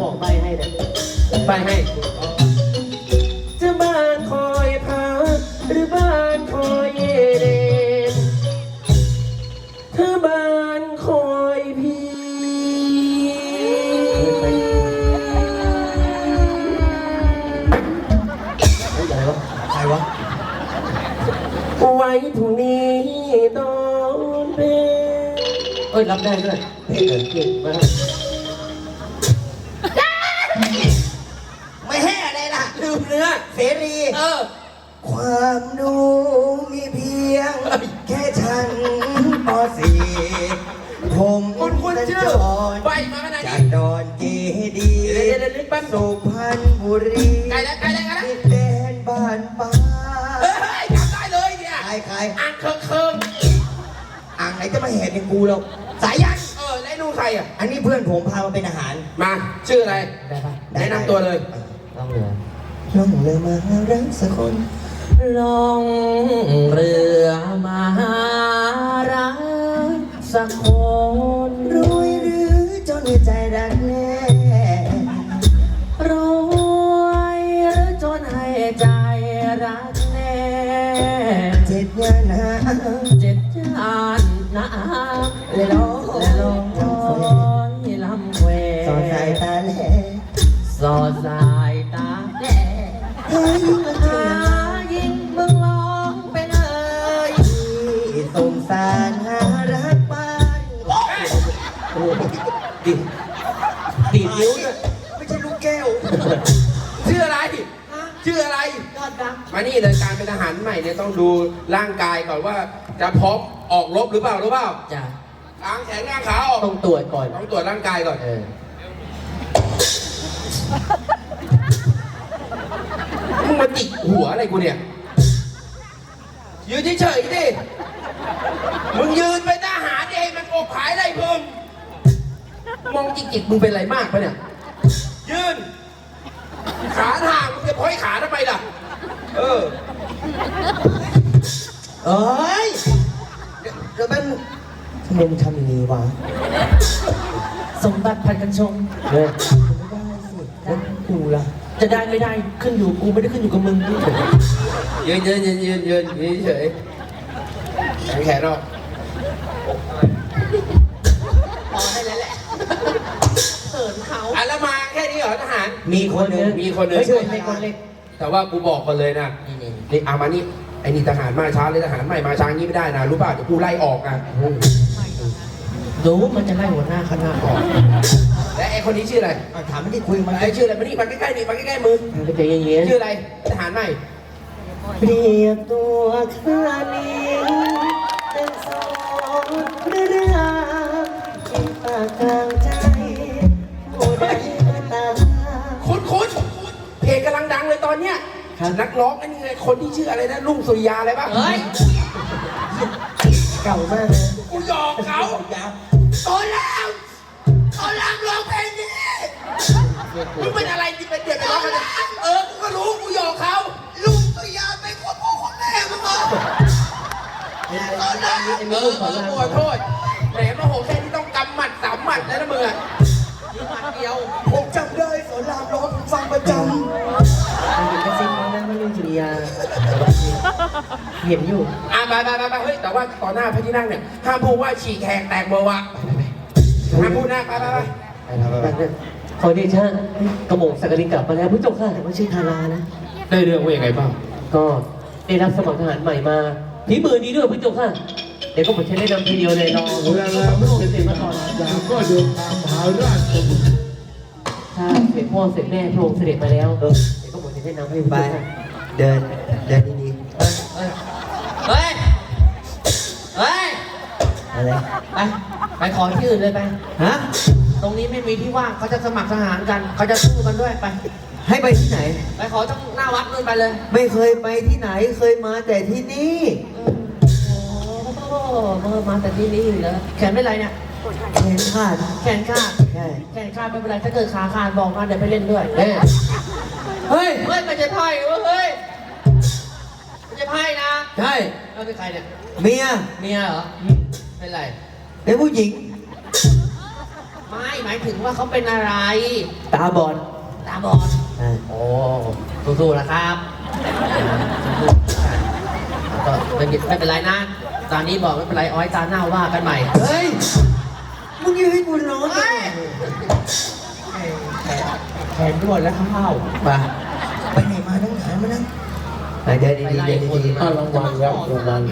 บอกใบให้นะไปให้ จะบ้านคอยพักหรือบ้านคอยเยเรนเธอบ้านคอยพี่อะไรวะใครวะ ไว้พรุ่งนี้ตอนเพลเอ้ยรับได้ด้วยเพลงเออเก่งมาก นื้อ เสรี เออ ความรู้มีเพียง แค่ฉันปสี่ผมคุณคุณชื่อสัญจรไปมาขนาดจานี้กดอนเกดีเดี๋ยวเดี๋ยวเดี๋ยวนึกแป๊บ สุพรรณบุรีใกล้แล้วใกล้แล้วใกล้แล้วดินแดนบ้านป่าเฮ้ยจำได้เลยเนี่ยใครใครอ่างเคิงเคิงอ่างไหนจะมาแหกเป็นกูเราสายยัน เออแล้วไอ้นู่นใครอะ อันนี้เพื่อนผมพามาเป็นอาหาร มา ชื่ออะไร ได้ปะ แนะนำตัวเลย ต้องเหลือ น้องเลยมารักสักคนลองเรือมาหารักสักคนรวยหรือจนใจรักแน่รวยหรือจนให้ใจรักแน่เจ็ดงานหาเจ็ดจานน้เลยร้องำและลงคอยลำเวสอนสายตาแหลสอดสาย ดิดีดนิ้วด้วยไม่ใช่ลูกแก้ว ชื่ออะไรชื่ออะไร ยอดรักมานี่เลยการเป็นทหารใหม่เนี่ยต้องดูร่างกายก่อนว่า จะพร้อมออกรบหรือเปล่ารู้เปล่าจ้ะกางแขนกางขาออก ต้องตรวจก่อน ต้องตรวจร่างกายก่อน เออ มึงมาจิกหัวอะไรกูเนี่ย ยืนเฉยๆดิ มึงยืนไปนทหารเองมันอกผายไรเพิ่ม มองจิกๆมึงเป็นอะไรมากปะเนี่ย ยืน ขาห่างมึงจะพ้อยขาทำไมล่ะ เออ เอ้ยเดี๋ยวเดี๋ยวแป๊บนึงทำไมมึงทำอย่างนี้วะสมบัติพันกันชงเฮ้ยไม่ได้สิแล้วกูล่ะ จะได้ไม่ได้ขึ้นอยู่กูไม่ได้ขึ้นอยู่กับมึงยืนยืนยืนยืนยืนยืนเฉยแขนแขนออก เหรอทหาร มีคนหนึ่งมีคนหนึ่ง เฮ้ยคนเล็กคนเล็กแต่ว่ากูบอกกันเลยนะนี่นี่นี่เอามานี่ไอ้นี่ทหารมาช้าเลยทหารใหม่มาช้างี้ไม่ได้นะรู้ป่ะเดี๋ยวกูไล่ออกนะรู้มันจะไล่หัวหน้าคณะออกและไอ้คนนี้ชื่ออะไรอะถามไม่ได้คุยมาไอ้ชื่ออะไรมานี่มาใกล้ๆนี่มาใกล้ๆมือมันจะอย่างเงี้ยชื่ออะไรทหารใหม่เปรียบตัวข้านี้เป็นสองเรื่องที่ปากกลา นี้ยครับนักร้องไอ้นี่ไงคนที่ชื่ออะไรนะลุงสุริยาอะไรปะเฮ้ยเก่ามากเลยกูหยอกเขายาวตอนแล้วตอนแล้วร้องเพลงนี้มึงเป็นอะไรที่เป็นเดือดร้อนกันเนี่ยเออกูก็รู้กูหยอกเขาลุงสุริยาเป็นคนพ่อคนแม่มึงเหรอตอนนั้นเออเออขอโทษแหมมาโหแค่นี้ เห็นอยู่อะไปไปไปไปเฮ้ยแต่ว่าต่อหน้าพระที่นั่งเนี่ยห้ามพูดว่าฉีกแหกแตกเบอร์วะห้ามพูดนะไปไปไปขอเดชะกระหม่อมสักการินกลับมาแล้วผู้เจ้าข้าแต่ว่าชื่อธารานะ ได้เรื่องว่ายังไงบ้าง ก็ได้รับสมัครทหารใหม่มาฝีมือดีด้วยผู้เจ้าข้าเดี๋ยวก็ผมจะแนะนำทีเดียวเลยรอเวลาผู้เมื่อเสด็จมาก่อนจากก็เดินทางหาราชบุตรถ้าเสด็จพ่อเสด็จแม่พระองค์เสด็จมาแล้วเดี๋ยวก็ผมจะแนะนำให้ำผู้ไปเจ้าข้าเดินเดิน อะไรไปไปขอที่อื่นเลยไป ฮะ ตรงนี้ไม่มีที่ว่างเขาจะสมัครทหารกันเขาจะสู้กันด้วยไป ให้ไปที่ไหน ไปขอต้องหน้าวัดนู่นไปเลยไม่เคยไปที่ไหนเคยมาแต่ที่นี่โอ้โหเมื่อมาแต่ที่นี่เหรอแขนไม่ไรเนี่ยแขนขาดแขนขาดใช่แขนขาดไม่เป็นไรถ้าเกิดขาขาดบอกมาเดี๋ยวไปเล่นด้วยเฮ้ยเฮ้ยไม่ใช่ไพ่เว้ยเฮ้ยไม่ใช่ไพ่นะใช่แล้วเป็นใครเนี่ยเมียเมียเหรอ เป็นไร เป็นผู้หญิง ไม่หมายถึงว่าเขาเป็นอะไร ตาบอดตาบอดอ่าโอ้สู้ๆนะครับสู้ๆก็ไม่เป็นไม่เป็นไรนะ ตอนนี้บอกไม่เป็นไรเอาไว้ตาหน้าว่ากันใหม่ เฮ้ย มึงยังให้กูร้อนเฮ้ย แขนด่วนแล้วข้าวไปไปไหนมาตั้งนานมานั่งไปเดินดีๆเดินดีๆอ่ารางวัลครับรางวัล